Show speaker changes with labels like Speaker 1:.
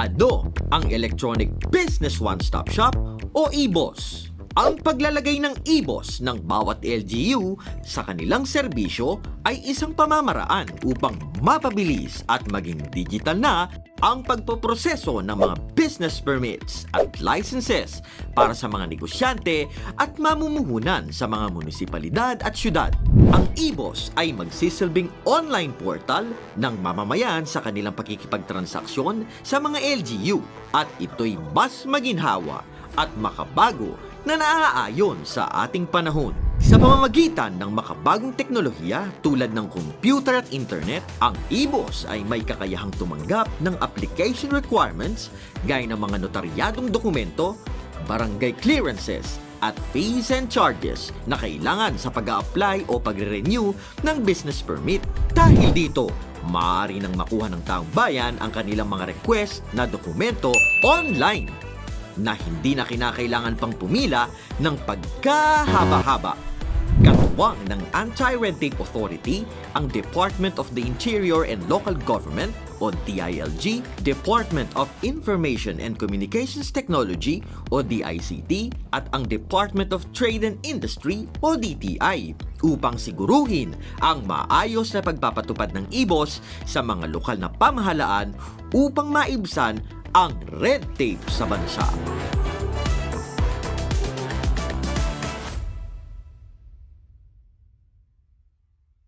Speaker 1: Ano ang Electronic Business One-Stop Shop o EBOS? Ang paglalagay ng EBOS ng bawat LGU sa kanilang serbisyo ay isang pamamaraan upang mapabilis at maging digital na ang pagpoproseso ng mga business permits at licenses para sa mga negosyante at mamumuhunan sa mga munisipalidad at syudad. Ang EBOS ay magsisilbing online portal ng mamamayan sa kanilang pakikipagtransaksyon sa mga LGU at ito'y mas maginhawa at makabago na naaayon sa ating panahon. Sa pamamagitan ng makabagong teknolohiya tulad ng computer at internet, ang EBOS ay may kakayahang tumanggap ng application requirements gaya ng mga notaryadong dokumento, barangay clearances, at fees and charges na kailangan sa pag apply o pagre-renew ng business permit. Dahil dito, maaari nang makuha ng taong bayan ang kanilang mga request na dokumento online na hindi na kinakailangan pang pumila ng pagkahaba-haba. Katuwang ng Anti-Red Tape Authority, ang Department of the Interior and Local Government o DILG, Department of Information and Communications Technology o DICT at ang Department of Trade and Industry o DTI upang siguruhin ang maayos na pagpapatupad ng IBOS sa mga lokal na pamahalaan upang maibsan ang red tape sa bansa.